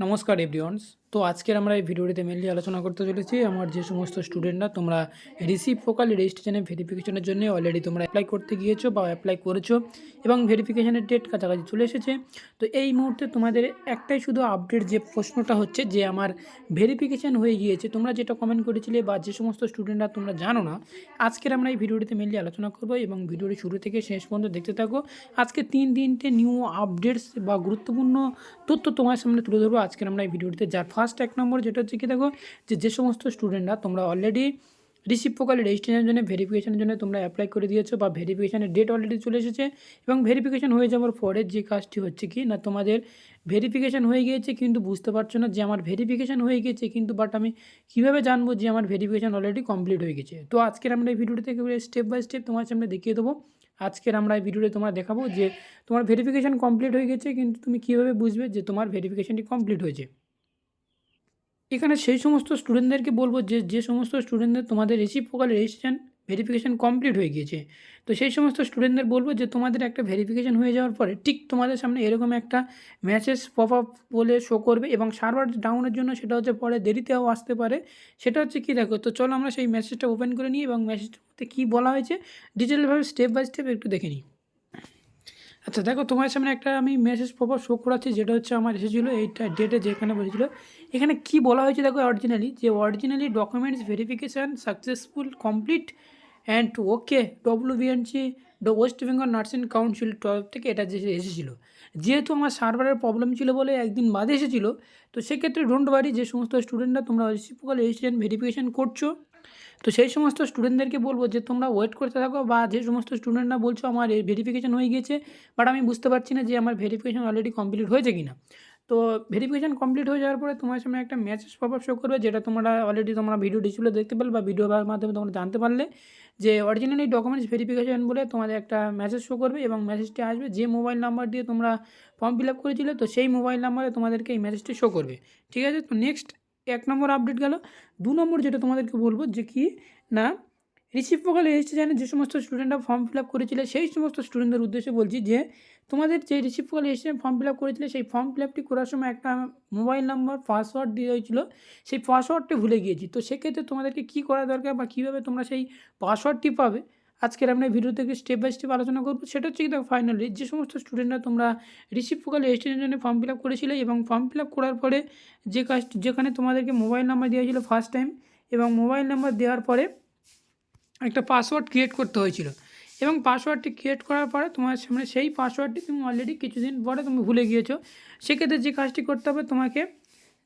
নমস্কার এভরিওয়ানস তো আজকের আমরা এই ভিডিওটিতে মেনলি আলোচনা করতে চলেছি আমার যে সমস্ত স্টুডেন্টরা তোমরা রিসিভ ফোকাল রেজিস্ট্রেশনের ভেরিফিকেশনের জন্য অলরেডি তোমরা অ্যাপ্লাই করতে গিয়েছো বা অ্যাপ্লাই করেছ এবং ভেরিফিকেশনের ডেট কাছাকাছি চলে এসেছে। তো এই মুহূর্তে তোমাদের একটাই শুধু আপডেট যে প্রশ্নটা হচ্ছে যে আমার ভেরিফিকেশান হয়ে গিয়েছে, তোমরা যেটা কমেন্ট করেছিলে বা যে সমস্ত স্টুডেন্টরা তোমরা জানো না, আজকের আমরা এই ভিডিওটিতে মেনলি আলোচনা করব এবং ভিডিওটি শুরু থেকে শেষ পর্যন্ত দেখতে থাকো। আজকে তিন তিনটে নিউ আপডেটস বা গুরুত্বপূর্ণ তথ্য তোমার সামনে তুলে ধরবো আজকের আমরা এই ভিডিওটিতে, যার ফার্স্ট এক নম্বর যেটা হচ্ছে কি দেখো, যে যে সমস্ত স্টুডেন্টরা তোমরা অলরেডি রিসিভ প্রোকালে রেজিস্ট্রেশনের জন্য ভেরিফিকেশনের জন্য তোমরা অ্যাপ্লাই করে দিয়েছ বা ভেরিফিকেশনের ডেট অলরেডি চলে এসেছে এবং ভেরিফিকেশন হয়ে যাওয়ার পরে যে কাজটি হচ্ছে কি, না তোমাদের ভেরিফিকেশন হয়ে গিয়েছে কিন্তু বুঝতে পারছ না যে আমার ভেরিফিকেশন হয়ে গিয়েছে কিন্তু বাট আমি কীভাবে জানব যে আমার ভেরিফিকেশন অলরেডি কমপ্লিট হয়ে গেছে? তো আজকের আমরা এই ভিডিওটি থেকে স্টেপ বাই স্টেপ তোমার সামনে দেখিয়ে দেবো। আজকের আমরা এই ভিডিওতে তোমরা দেখাবো যে তোমার ভেরিফিকেশন কমপ্লিট হয়ে গেছে কিন্তু তুমি কীভাবে বুঝবে যে তোমার ভেরিফিকেশনটি কমপ্লিট হয়েছে। এখানে সেই সমস্ত স্টুডেন্টদেরকে বলব যে যে সমস্ত স্টুডেন্টদের তোমাদের রিসিভ প্রকার রেজিস্ট্রেশন ভেরিফিকেশান কমপ্লিট হয়ে গিয়েছে, তো সেই সমস্ত স্টুডেন্টদের বলব যে, তোমাদের একটা ভেরিফিকেশান হয়ে যাওয়ার পরে ঠিক তোমাদের সামনে এরকম একটা মেসেজ পপ আপ বলে শো করবে এবং সার্ভার ডাউনের জন্য সেটা হচ্ছে পরে দেরিতেও আসতে পারে। সেটা হচ্ছে কী দেখো, তো চলো আমরা সেই মেসেজটা ওপেন করে নিই এবং মেসেজটার মধ্যে কী বলা হয়েছে ডিটেলভাবে স্টেপ বাই স্টেপ একটু দেখে নিই। আচ্ছা দেখো, তোমার সামনে একটা আমি মেসেজ প্রপার শো করাচ্ছি, যেটা হচ্ছে আমার এসেছিল এইটা ডেটে যেখানে বলেছিলো। এখানে কি বলা হয়েছে দেখো অরিজিনালি যে originally documents verification successful complete and okay W BNC West Bengal Nursing Council তরফ থেকে এটা যে এসেছিল। যেহেতু আমার সার্ভারের প্রবলেম ছিল বলে একদিন বাদে এসেছিল, তো সেক্ষেত্রে ডোন্ট বারি যে সমস্ত স্টুডেন্টরা তোমরা রিসিপ্রোকাল রেজিস্ট্রেশন ভেরিফিকেশান করছ। তো সেই সমস্ত স্টুডেন্টদেরকে বলব যে তোমরা ওয়েট করতে থাকো বা যে সমস্ত স্টুডেন্টরা বলছো আমার ভেরিফিকেশান হয়ে গিয়েছে বাট আমি বুঝতে পারছি না যে আমার ভেরিফিকেশান অলরেডি কমপ্লিট হয়েছে কি না তো ভেরিফিকেশান কমপ্লিট হয়ে যাওয়ার পরে তোমার সামনে একটা মেসেজ পপ শো করবে যেটা তোমরা অলরেডি তোমরা ভিডিও ডিসপ্লে দেখতে পারলে বা ভিডিও মাধ্যমে তোমরা জানতে পারলে যে অরিজিনালি ডকুমেন্টস ভেরিফিকেশান বলে তোমাদের একটা মেসেজ শো করবে এবং মেসেজটি আসবে যে মোবাইল নাম্বার দিয়ে তোমরা ফর্ম ফিল আপ করেছিলে, তো সেই মোবাইল নাম্বারে তোমাদেরকে এই মেসেজটি শো করবে। ঠিক আছে? তো নেক্সট এক নম্বর আপডেট গেল। দু নম্বর যেটা তোমাদেরকে বলব যে কি, না রিসিপ্রোকাল রেজিস্ট্রেশনে যে সমস্ত স্টুডেন্টরা ফর্ম ফিল আপ করেছিলে, সেই সমস্ত স্টুডেন্টদের উদ্দেশ্যে বলছি যে, তোমাদের যে reciprocal registration form fill up করেছিলে, সেই ফর্ম ফিল আপটি করার সময় একটা মোবাইল নাম্বার পাসওয়ার্ড দিয়ে হয়েছিল সেই পাসওয়ার্ডটি ভুলে গিয়েছি। তো সেক্ষেত্রে তোমাদেরকে কী করা দরকার বা কীভাবে তোমরা সেই পাসওয়ার্ডটি পাবে? আজকের আমরা ভিডিও থেকে স্টেপ বাই স্টেপ আলোচনা করব। সেটা হচ্ছে কি দেখো ফাইনালি যে সমস্ত স্টুডেন্টরা তোমরা রিসিপ্রোকাল রেজিস্ট্রেশনের জন্য ফর্ম ফিল আপ করেছিলে এবং ফর্ম ফিল আপ করার পরে যে কাজ, যেখানে তোমাদেরকে মোবাইল নাম্বার দেওয়া হয়েছিল ফার্স্ট টাইম এবং মোবাইল নাম্বার দেওয়ার পরে একটা পাসওয়ার্ড ক্রিয়েট করতে হয়েছিল। এবং পাসওয়ার্ডটি ক্রিয়েট করার পরে তোমার সামনে সেই পাসওয়ার্ডটি তুমি অলরেডি কিছুদিন পরে তুমি ভুলে গিয়েছো। সেক্ষেত্রে যে কাজটি করতে হবে তোমাকে,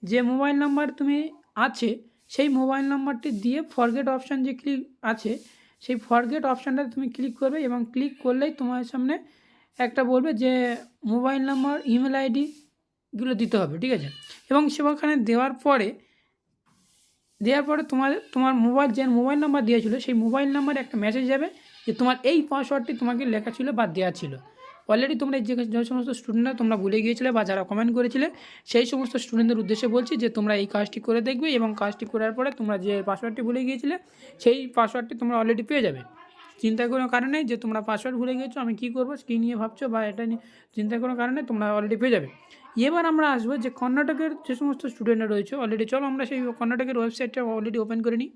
যে মোবাইল নাম্বার তুমি আছে, সেই মোবাইল নাম্বারটি দিয়ে ফরগেট অপশান যে ক্লিক আছে সেই ফরগেট অপশানটা তুমি ক্লিক করবে এবং ক্লিক করলেই তোমার সামনে একটা বলবে যে মোবাইল নাম্বার ইমেল আইডিগুলো দিতে হবে, ঠিক আছে? এবং সেখানে দেওয়ার পরে দেওয়ার পরে তোমার তোমার মোবাইল যে মোবাইল নাম্বার দিয়েছিল, সেই মোবাইল নাম্বারে একটা মেসেজ যাবে যে তোমার এই পাসওয়ার্ডটি তোমাকে লেখা ছিল বা দেওয়া ছিল। অলরেডি তোমরা যে যে সমস্ত স্টুডেন্টরা তোমরা ভুলে গিয়েছিলে বা যারা কমেন্ট করেছিলে, সেই সমস্ত স্টুডেন্টদের উদ্দেশ্যে বলছি যে তোমরা এই কাজটি করে দেখবে এবং কাজটি করার পরে তোমরা যে পাসওয়ার্ডটি ভুলে গিয়েছিলে, সেই পাসওয়ার্ডটি তোমরা অলরেডি পেয়ে যাবে। চিন্তা কোনো কারণে যে তোমরা পাসওয়ার্ড ভুলে গিয়েছো, আমি কী করব, কী নিয়ে ভাবছ বা এটা নিয়ে চিন্তা কোনো কারণে তোমরা অলরেডি পেয়ে যাবে। এবার আমরা আসব যে কর্ণাটকের যে সমস্ত স্টুডেন্টরা রয়েছে অলরেডি চলো আমরা সেই কর্ণাটকের ওয়েবসাইটটা অলরেডি ওপেন করে নিই।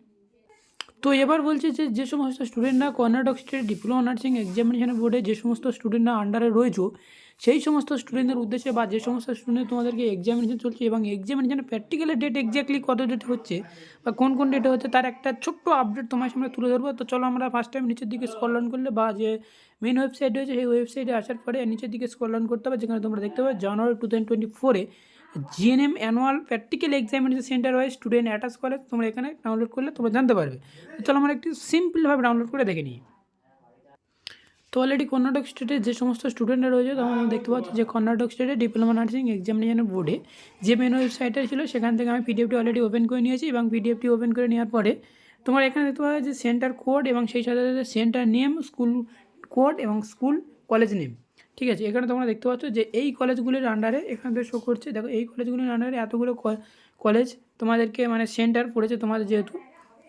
তো এবার বলছে যে যে সমস্ত স্টুডেন্টরা Karnataka state diploma nursing examination বোর্ডে যে সমস্ত স্টুডেন্টরা আন্ডারে রয়েছে, সেই সমস্ত স্টুডেন্টদের উদ্দেশ্যে বা যে সমস্ত স্টুডেন্ট তোমাদেরকে এক্সামিনেশন চলছে এবং এক্সামিনেশনের প্র্যাকটিক্যালের ডেট এক্স্যাক্টলি কত ডেট হচ্ছে বা কোন কোন ডেটে হচ্ছে, তার একটা ছোট্ট আপডেট তোমার সামনে তুলে ধরবো। তো চলো আমরা ফার্স্ট টাইম নিচের দিকে স্কল করলে বা যে মেন ওয়েবসাইট রয়েছে, সেই ওয়েবসাইটে আসার পরে নিচের দিকে স্কল করতে হবে, যেখানে তোমরা দেখতে পাবে জানুয়ারি টু থাউজেন্ড টোয়েন্টি ফোরে GNM annual practical examination centre wise student attach করে, তোমরা এখানে ডাউনলোড করলে তোমরা জানতে পারবে। চলো আমরা একটু সিম্পলভাবে ডাউনলোড করে দেখে নিই। তো অলরেডি কর্ণাটক স্টেটে যে সমস্ত স্টুডেন্টরা রয়েছে তখন আমরা দেখতে পাচ্ছি যে কর্ণাটক স্টেটে ডিপ্লোমা নার্সিং এক্সামিনেশন বোর্ডে যে মেন ওয়েবসাইটটা ছিল, সেখান থেকে আমি পিডিএফটি অলরেডি ওপেন করে নিয়েছি এবং পিডিএফটি ওপেন করে নেওয়ার পরে তোমার এখানে দেখতে পাবে যে সেন্টার কোড এবং সেই সাথে সেন্টার নেম স্কুল কোড এবং স্কুল কলেজ নেম ঠিক আছে, এখানে তোমরা দেখতে পাচ্ছ যে এই কলেজগুলির আন্ডারে এখানে শো করছে, দেখো এই কলেজগুলির আন্ডারে এতগুলো কলেজ তোমাদেরকে মানে সেন্টার পড়েছে তোমাদের যেহেতু,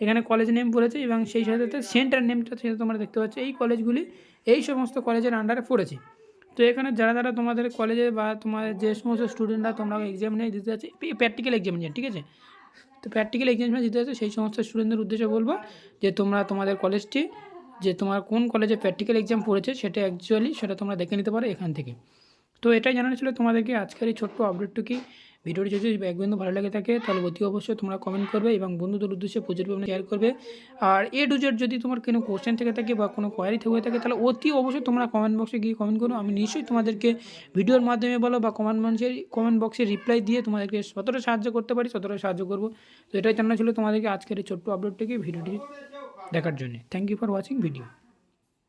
এখানে কলেজ নেম পড়েছে এবং সেই সাথে সেন্টার নেমটা সেটা তোমরা দেখতে পাচ্ছ, এই কলেজগুলি এই সমস্ত কলেজের আন্ডারে পড়েছে। তো এখানে যারা যারা তোমাদের কলেজে বা তোমাদের যে সমস্ত স্টুডেন্টরা তোমরা এক্সাম নিয়ে দিতে যাচ্ছে প্র্যাকটিক্যাল এক্সাম এক্সামিনেশন ঠিক আছে? তো প্র্যাকটিক্যাল এক্সামিনেশন দিতে যাচ্ছে, সেই সমস্ত স্টুডেন্টদের উদ্দেশ্যে বলব যে তোমরা তোমাদের কলেজটি যে তোমার কোন কলেজে প্র্যাকটিক্যাল এক্সাম পড়েছে সেটা অ্যাকচুয়ালি সেটা তোমরা দেখে নিতে পারো এখান থেকে। তো এটাই জানানো ছিল তোমাদেরকে আজকের এই ছোট্ট আপডেটটুকি ভিডিওটি যদি এক বিন্দু ভালো লাগে থাকে, তাহলে অতি অবশ্যই তোমরা কমেন্ট করবে এবং বন্ধুদের উদ্দেশ্যে প্রচুর পরিমাণে শেয়ার করবে। আর এ টু জেড যদি তোমার কোনো কোশ্চেন থেকে থাকে বা কোনো কোয়ারি থেকে থাকে, তাহলে অতি অবশ্যই তোমরা কমেন্ট বক্সে গিয়ে কমেন্ট করো। আমি নিশ্চয়ই তোমাদেরকে ভিডিওর মাধ্যমে বলো বা কমেন্ট বক্সের কমেন্ট বক্সে রিপ্লাই দিয়ে তোমাদেরকে যতটা সাহায্য করতে পারি ততটা সাহায্য করব। তো এটাই জানানো ছিল তোমাদেরকে আজকের এই ছোট্ট আপডেটটিকে ভিডিওটি দেখার জন্য thank you for watching video